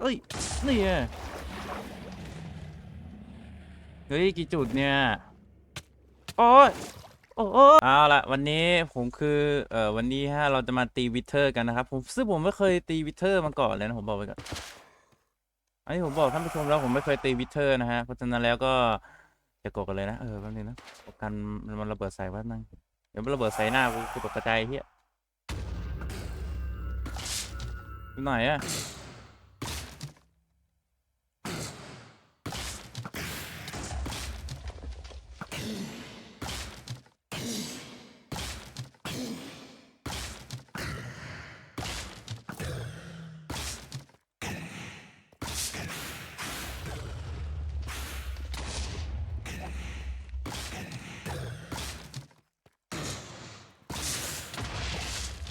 เอ้ย นี่ไงเฮ้ย กี่จุดเนี่ย โอ้ยโอ้ยเอาละวันนี้ผมคือ เอ่อ วันนี้ฮะ เราจะมาตีวิเทอร์กันนะครับ ผมซึ่งผมไม่เคยตีวิเทอร์มาก่อนเลยนะ ผมบอกไว้ก่อน อันนี้ผมบอกท่านผู้ชมแล้วผมไม่เคยตีวิเทอร์นะฮะ เพราะฉะนั้นแล้วก็จะกดกันเลยนะ เออ แป๊บนึงนะกันมันระเบิดใส่แป๊บนึงเดี๋ยวมันระเบิดใส่หน้ากูกูตกกระจายเฮียอยู่ไหนอะ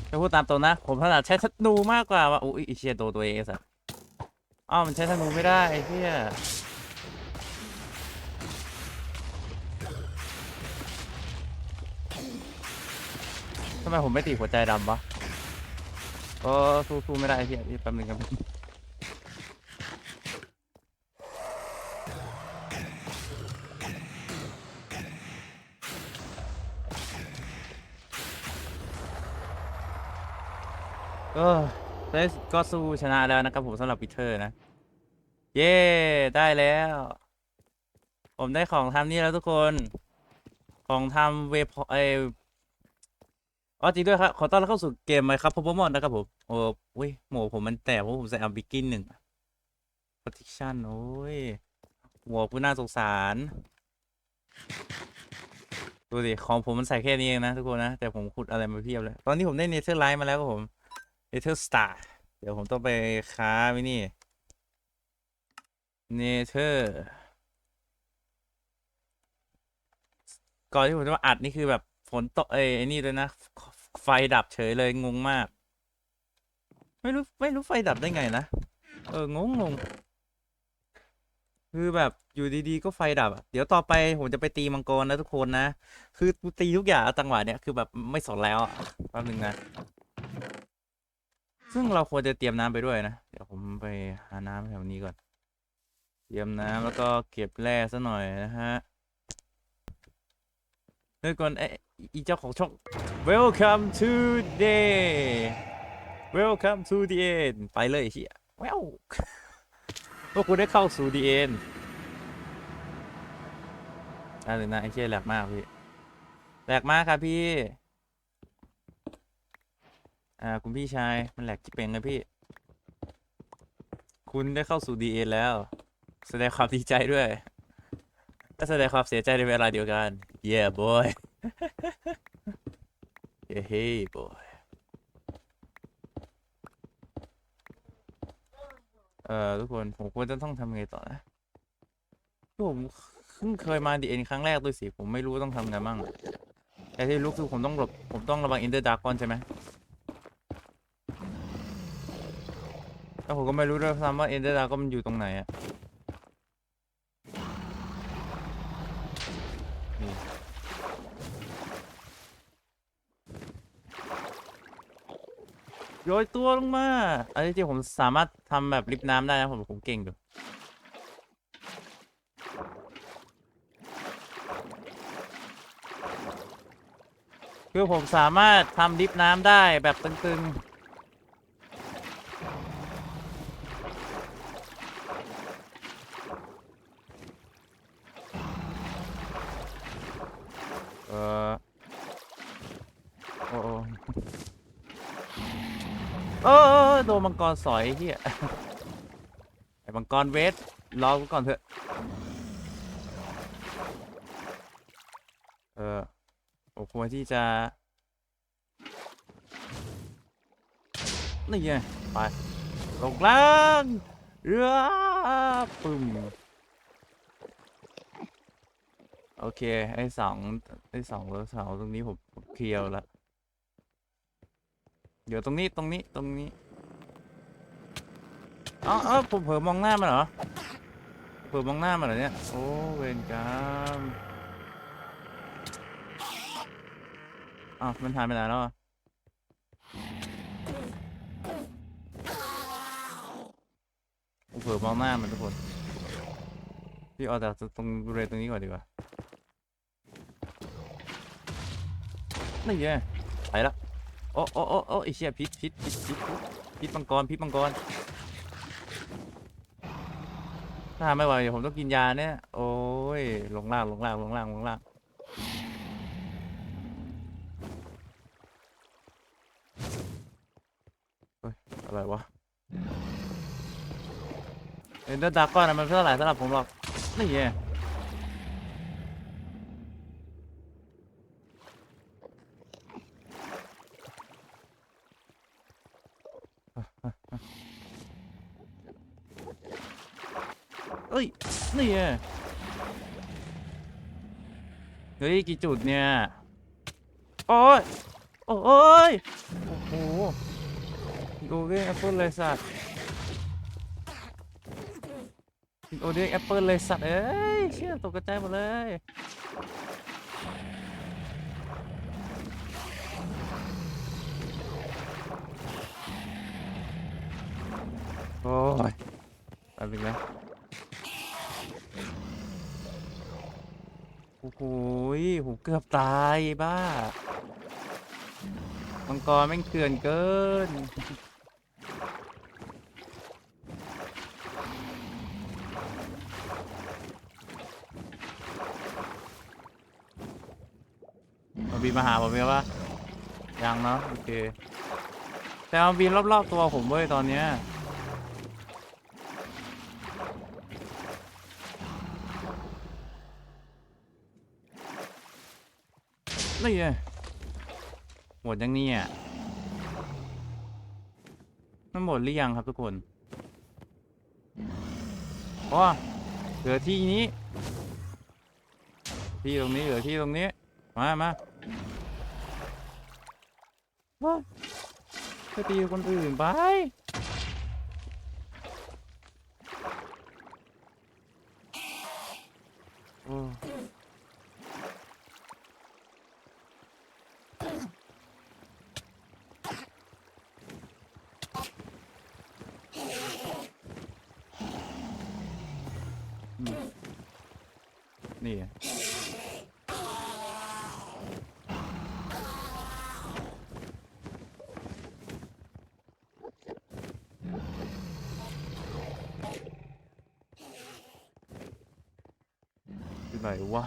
จะพูดตามตรงนะ ผมถนัดใช้ธนูมากกว่าว่ะอุ้ยอ้เชียโดตัวเองสัตว์อ้าวมันใช้ธนูไม่ได้ไอ้เหี้ยทำไมผมไม่ตีหัวใจดำวะก็สู้สู้ไม่ได้ไอ้เหี้ยนี่แป๊บนึงครับ เออได้ก็สู้ชนะแล้วนะครับผมสำหรับปีเตอร์นะ เย้ ได้แล้ว ผมได้ของทำนี่แล้วทุกคน ของทำเวพอไออ๋อจริงด้วยครับ ขอต้อนรับเข้าสู่เกมไหมครับพ o ปมอนนะครับผม โอ้ยหมวกผมมันแตกเพราะผมใส่อัลบิกินหนึ่ง protection โอ้ยหมวกผู้น่าสงสาร ดูดิของผมมันใส่แค่นี้เองนะทุกคนนะ แต่ผมขุดอะไรมาเพียบเลย ตอนนี้ผมได้เนเธอร์ไลท์มาแล้วครับผม เนเธอร์สตาร์เดี๋ยวผมต้องไปค้าไว้นี่เนเธอร์ก่อนที่ผมจะมาอัดนี่คือแบบฝนตกเอ้ไอ้นี่ด้วยนะ ไฟดับเฉยเลยงงมาก ไม่รู้ไม่รู้ไฟดับได้ไงนะ เอองงงงคือแบบอยู่ดีๆก็ไฟดับเดี๋ยวต่อไปผมจะไปตีมังกรนะทุกคนนะ คือตีทุกอย่างจังหวะเนี้ยคือแบบไม่สนแล้วแป๊บนึงนะ ซึ่งเราควรจะเตรียมน้ำไปด้วยนะ เดี๋ยวผมไปหาน้ำแถวนี้ก่อน เตรียมน้ำแล้วก็เก็บแร่ซะหน่อยนะฮะเฮ้ยก่อนไอ้อีเจ้าของช่อง Welcome to day Welcome to the end ไปเลยเฮียแววพวกคุณได้เข้าสู่ the end ได้เลยนะไอ้เชี่ยแหลกมากพี่แหลกมากครับพี่ อ่าคุณพี่ชายมันแหลกจิเป่งเลยพี่ คุณได้เข้าสู่ the end แล้ว แสดงความดีใจด้วยและแสดงความเสียใจในเวลาเดียวกัน yeah boy yeah hey boy เอ่อทุกคนผมควรจะต้องทำไงต่อนะผมเพิ่งเคยมาดีเอ็นครั้งแรกด้วยสิ ผมไม่รู้ว่าต้องทำไงบ้างแต่ที่รู้คือผมต้องหลบผมต้องระวังอินเดอร์ดาร์กอนใช่ไหม แล้วผมก็ไม่รู้ด้วยซ้ำว่าเอินเดอร์ดากอนมันอยู่ตรงไหนอะนี่โยนตัวลงมา อันนี้จริงผมสามารถทำแบบริบน้ำได้นะผมผมเก่งดูคือผมสามารถทำดิฟน้ำได้แบบตึงๆ เออโอ้โอ้ เออโดนมังกรสอยไอ้เฮียไอ้มังกรเวทรอกูก่อนเถอะ เออผมควรที่จะ นี่ไงไปลงล่างเรือปึ้มโอเค ไอ้สองไอ้สองแล้วเสาตรงนี้ผมเคลียร์ล้ว เดี๋ยวตรงนี้ตรงนี้ตรงนี้เอ้าเอ้าผมเผลอมองหน้ามันเหรอเผลอมองหน้ามันเหรอเนี่ยโอ้เวรกรรมอ้าวมันหายไปไหนแล้วอะผลอมองหน้ามันทุกคนพี่เอาจากตรงบริเวณตรงนี้ก่อนดีกว่านี่ไงไปละ อ้โอ้โอ้โอ้ไอเชี่ยพิษพิษพิษพิษพิษมังกรพิษมังกรถ้าไม่ไหวเดี๋ยวผมต้องกินยาเนี่ยโอ้ยลงล่างลงล่างลงล่างลงล่างเฮ้ยอะไรวะเอ็นเดอร์ดากอนมันไม่เท่าไหร่สำหรับผมหรอกนี่ไง อ้ย นี่ไงเฮ้ย กี่จุดเนี่ย โอ้ย โอ้ย โอ้โหดูเรื่องแอปเปิลเลยสัตว์โอเดียแอปเปิลเลยสัตว์ เอ้ย เชื่อตกกระจายหมดเลยโอ้ยแป๊บนึงนะ โอ้โหยผมเกือบตายบ้า มังกรแม่งเถื่อนเกินมันบินมาหาผมไหมวะยังเนาะโอเค แต่มันบินรอบ ๆ ตัวผมเว้ยตอนเนี้ย นี่ไงหมดยังเนี่ยมันหมดหรือยังครับทุกคนโอ้เหลือที่นี้ ที่ตรงนี้เหลือที่ตรงนี้ มามาว้าก็ตีคนอื่นไป อืมนี่ไงอยู่ไหนวะ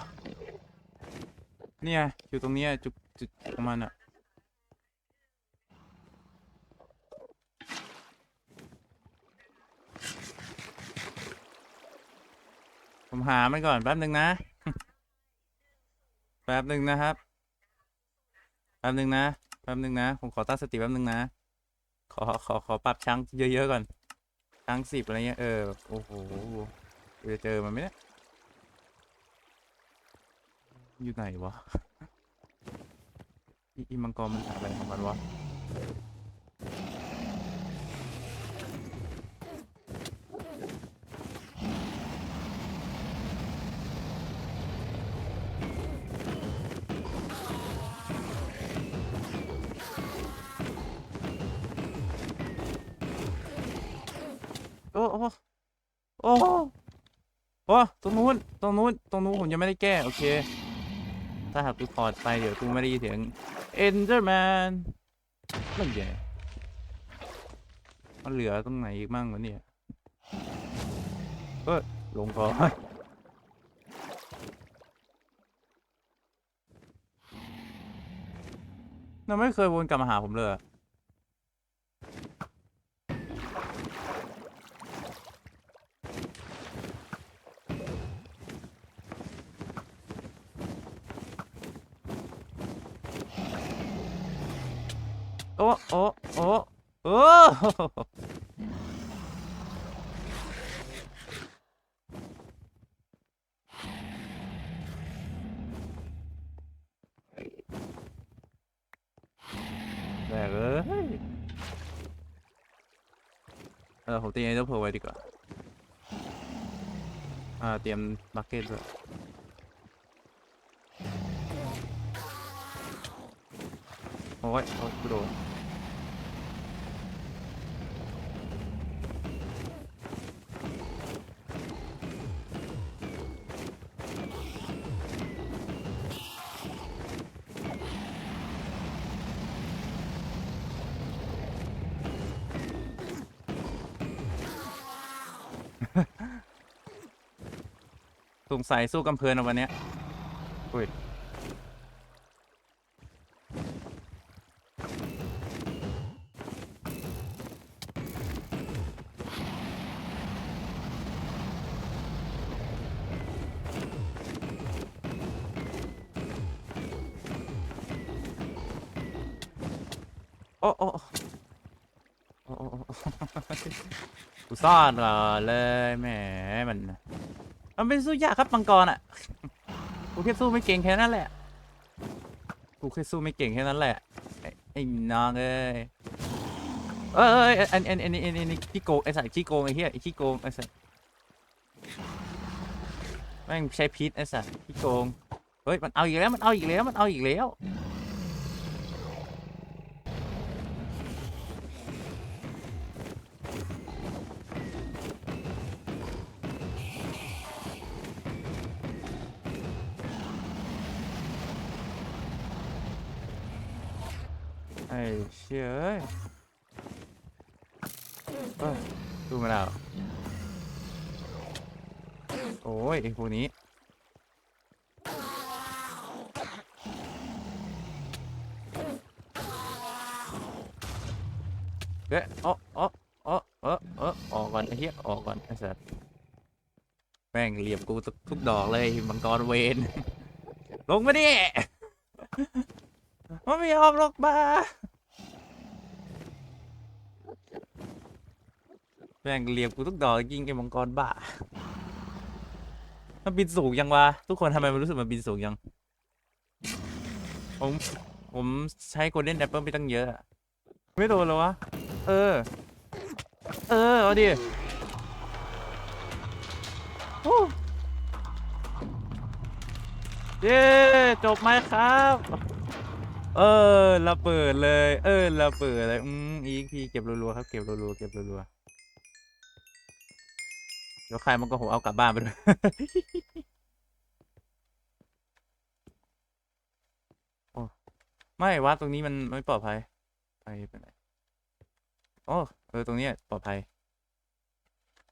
เนี่ยอยู่ตรงเนี้ยจุด จุดของมันอะผมหามันก่อนแป๊บหนึ่งนะ แป๊บหนึ่งนะครับ แป๊บหนึ่งนะ แป๊บหนึ่งนะ ผมขอตั้งสติแป๊บหนึ่งนะ ขอ ขอ ขอปรับช้างเยอะๆก่อน ช้างสิบอะไรเงี้ย เออ โอ้โหจะเจอมันไหมเนี่ย อยู่ไหนวะ อีอีมังกรมันอะไรของมันวะโอ้โอ้โอ้โอ้ตรงนู้น ตรงนู้น ตรงนู้นผมยังไม่ได้แก้ โอเค ถ้าหากกูถอดไปเดี๋ยวกูไม่ได้ยินเสียง เอนเดอร์แมนั่นแย่มันเหลือตรงไหนอีกมั่งวะเนี่ยก็ลงก่อนมันไม่เคยวนกลับมาหาผมเลย อ้แบกเอ้ยเออผมเตรียมไสงสัยสู้กำเพลินเอาวันเนี้ยอุ้ยโอ้โอ้โอ้โอ้โอ้โอ้กูซ่อนก่อนเลยแหมมัน มันเป็นสู้ยากครับมังกรอะ กูแค่สู้ไม่เก่งแค่นั้นแหละ กูแค่สู้ไม่เก่งแค่นั้นแหละ ไอ้น้องเอ้ยเอ้ยเอ้ยอันอันอันนี้อันอันนี้ขี้โกงไอ้สัตว์ขี้โกงไอ้เหี้ยไอ้ขี้โกงไอ้สัตว์แม่งใช้พิษไอ้สัตว์ขี้โกง เฮ้ย มันเอาอีกแล้ว มันเอาอีกแล้ว มันเอาอีกแล้ว ชี่ยเอ้ยเอ้ยดูมาแล้วโอ้ยไอ้พวกนี้เอ๊ะอ๋ออ๋ออ๋อเออเออออกก่อนไอ้เหี้ยออกก่อนไอ้สัสแม่งเหลี่ยมกูทุกทุกดอกเลยมังกรเวนลงมาดิมันไม่ยอมลงมา แม่งเหลี่ยมกูทุกดอกยิงไอ้มังกรบ้า มันบินสูงยังวะ ทุกคนทำไมมันรู้สึกมันบินสูงยัง ผม ผมใช้โกลเด้นแอปเปิลไปตั้งเยอะ ไม่โดนเหรอวะ เออ เออ เอาดิโอ้เย้จบไหมครับ เออระเบิดเลย เออระเบิดเลย อืมอีกทีเก็บรัวๆครับ เก็บรัวๆเก็บรัวๆ ดี๋ยวใครมันก็ผมเอากลับบ้านไปด้วยโอ้ไม่ว่าตรงนี้มันไม่ปลอดภัยไปไปไหนโอ้เออตรงนี้ปลอดภัย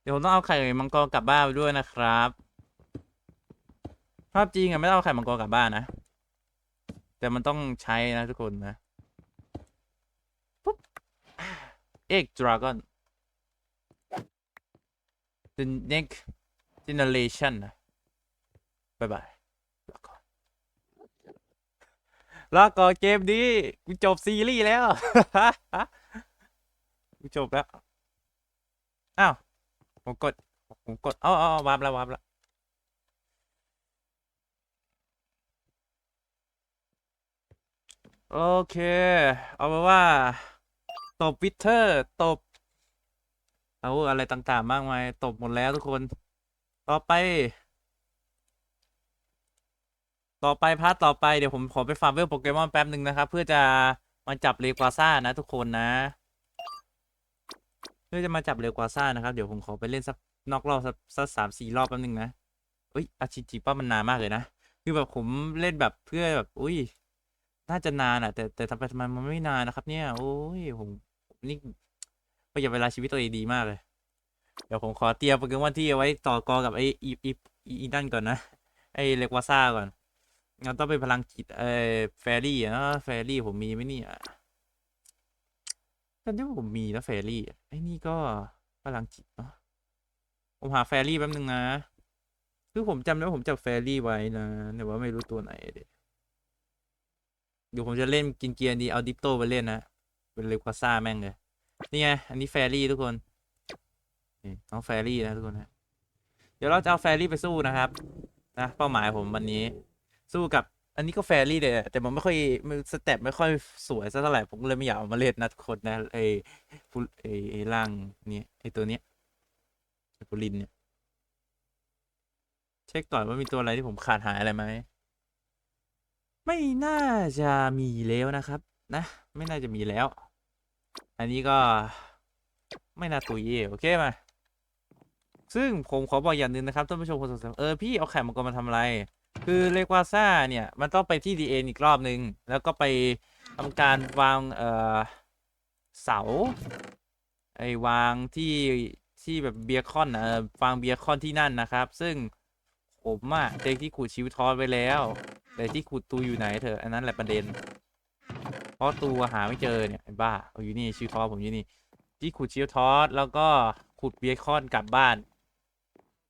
เดี๋ยวผมต้องเอาไข่มังกรกลับบ้านไปด้วยนะครับภาพจริงอะไม่ต้องเอาไข่มังกรกลับบ้านนะ แต่มันต้องใช้นะทุกคนนะปุ๊บเอ็กดราก้อน the next generation นะบายบายลาก่อนลาก่อนเกมนี้กูจบซีรีส์แล้วกูจบแล้ว อ้าว ผมกด ผมกดเอ้าเอ้าเอวาร์ปแล้ววาร์ปแล้วโอเค เอาเป็นว่า ตบวิเทอร์ ตบ เอาอะไรต่างๆ มากมาย ตบหมดแล้วทุกคน ต่อไป ต่อไปพาร์ทต่อไปเดี๋ยวผมขอไปฟาร์มเวลโปเกมอนแป๊บหนึ่งนะครับ เพื่อจะมาจับเลกวาซ่านะทุกคนนะ เพื่อจะมาจับเลกวาซ่านะครับ เดี๋ยวผมขอไปเล่นสักนอกรอบสักสามสี่รอบแป๊บหนึ่งนะเอ้ยอาชิจิป้ามันนานมากเลยนะคือแบบผมเล่นแบบเพื่อแบบ อุ้ยน่าจะนานอะ แต่แต่ทำไปทำไมมันไม่นานนะครับ เนี่ย โอ้ยผมนี่ ประหยัดเวลาชีวิตตัวเองดีมากเลย เดี๋ยวผมขอเตรียมโปเกมอนที่เอาไว้ต่อกรกับไอ้อีอีอีนั่นก่อนนะ ไอ้เลกวาซ่าก่อนงั้นต้องเป็นพลังจิตเออแฟรี่อะนะแฟรี่ผมมีไหมเนี่ยตอนที่ผมมีแล้วแฟรี่ไอ้นี่ก็พลังจิตเนาะผมหาแฟรี่แป๊บนึงนะคือผมจำได้ว่าผมจับแฟรี่ไว้นะแต่ว่าไม่รู้ตัวไหนเดี๋ยวเดี๋ยวผมจะเล่นกินเกียร์ดีเอาดิปโตไปเล่นนะเป็นเลกวาซ่าแม่งเลย นี่ไง อันนี้แฟรี่ทุกคนนี่น้องแฟรี่นะทุกคนนะเดี๋ยวเราจะเอาแฟรี่ไปสู้นะครับนะเป้าหมายผมวันนี้ สู้กับอันนี้ก็แฟรี่เลยแต่มันไม่ค่อยมสเต็ปไม่ค่อยสวยสักเท่าไหร่ผมเลยไม่อยากเอามาเล่นนะทุกคนนะไอ้ไอ้ไอ้ร่างนี้ไอ้ตัวเนี้ยไอ้ปูลินเนี่ยเช็คก่อนว่ามีตัวอะไรที่ผมขาดหายอะไรไหมไม่น่าจะมีแล้วนะครับ นะ ไม่น่าจะมีแล้ว อันนี้ก็ไม่น่าตุยเย่โอเคมา ซึ่งผมขอบอกอย่างหนึ่งนะครับท่านผู้ชมคนสงสัยเออพี่เอาไข่มังกรมาทำอะไร คือเลกวาซ่าเนี่ย มันต้องไปที่ดีเอ็นอีกรอบหนึ่งแล้วก็ไปทำการวางเอ่อเสาไอ้วางที่ที่แบบเบียคอนนะเออวางเบียคอนที่นั่นนะครับ ซึ่งผมอะเจอที่ขุดชิวทอสไปแล้ว แต่ที่ขุดตูอยู่ไหนเถอะอันนั้นแหละประเด็น เพราะตูหาไม่เจอเนี่ยไอ้บ้าเอาอยู่นี่ชิวทอสผมอยู่นี่ที่ขุดชิวทอสแล้วก็ขุดเบียคอนกลับบ้าน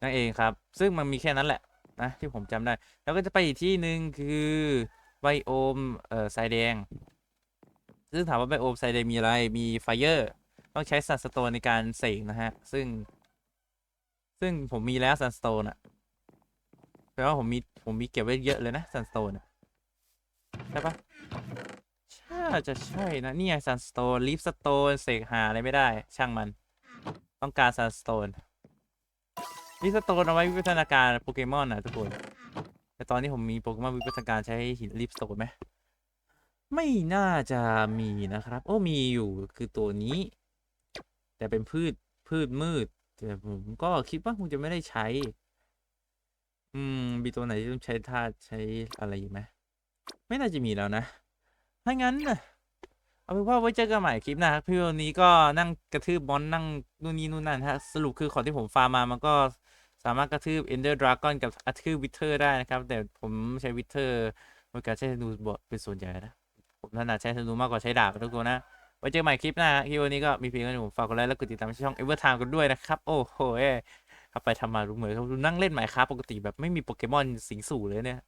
นั่นเองครับ ซึ่งมันมีแค่นั้นแหละนะที่ผมจำได้ แล้วก็จะไปอีกที่หนึ่งคือไบโอมเอ่อทรายแดง ซึ่งถามว่าไบโอมทรายแดงมีอะไรมีไฟเออร์ต้องใช้ซันสโตนในการเสกนะฮะ ซึ่ง ซึ่งผมมีแล้วซันสโตนอะแปลว่าผมมีผมมีเก็บไว้เยอะเลยนะซันสโตนใช่ปะ จะใช่นะนี่ไงซันสโตนลิฟสโตนเสกหาอะไรไม่ได้ ช่างมัน ต้องการซันสโตนลิฟสโตนเอาไว้วิวัฒนาการโปเกมอนนะทุกคน แต่ตอนนี้ผมมีโปเกมอนวิวัฒนาการใช้หินลิฟสโตนไหมไม่น่าจะมีนะครับ โอ้มีอยู่คือตัวนี้ แต่เป็นพืชพืชมืด แต่ผมก็คิดว่าคงจะไม่ได้ใช้ อืมมีตัวไหนที่ต้องใช้ธาตุใช้อะไรอีกไหมไม่น่าจะมีแล้วนะ ถ้างั้นน่ะเอาเป็นว่าไว้เจอกันใหม่คลิปหนะครับพี่วันนี้ก็นั่งกระทืบบอลนั่งนู่นนี่นู่นนั่นฮะสรุปคือของที่ผมฟาร์มมามันก็สามารถกระทืบ Ender Dragon กับกระทืบวิเทอร์ได้นะครับ แต่ผมใช้วิเทอร์ในการใช้ธนูบอดเป็นส่วนใหญ่นะ ผมถนัดใช้ธนูมากกว่าใช้ดาบทุกคนนะ ไว้เจอกันใหม่คลิปหน้าคลิปวันนี้ก็มีเพียงเท่านี้ผมฝากกดไลค์และกดติดตามช่อง Evertime กันด้วยนะครับ โอ้โหเอ้ยขับไปทำมารู้เหมือนเขานั่งเล่นหมายครับปกติแบบไม่มีโปเกมอนสิงสู่เลยเนี่ย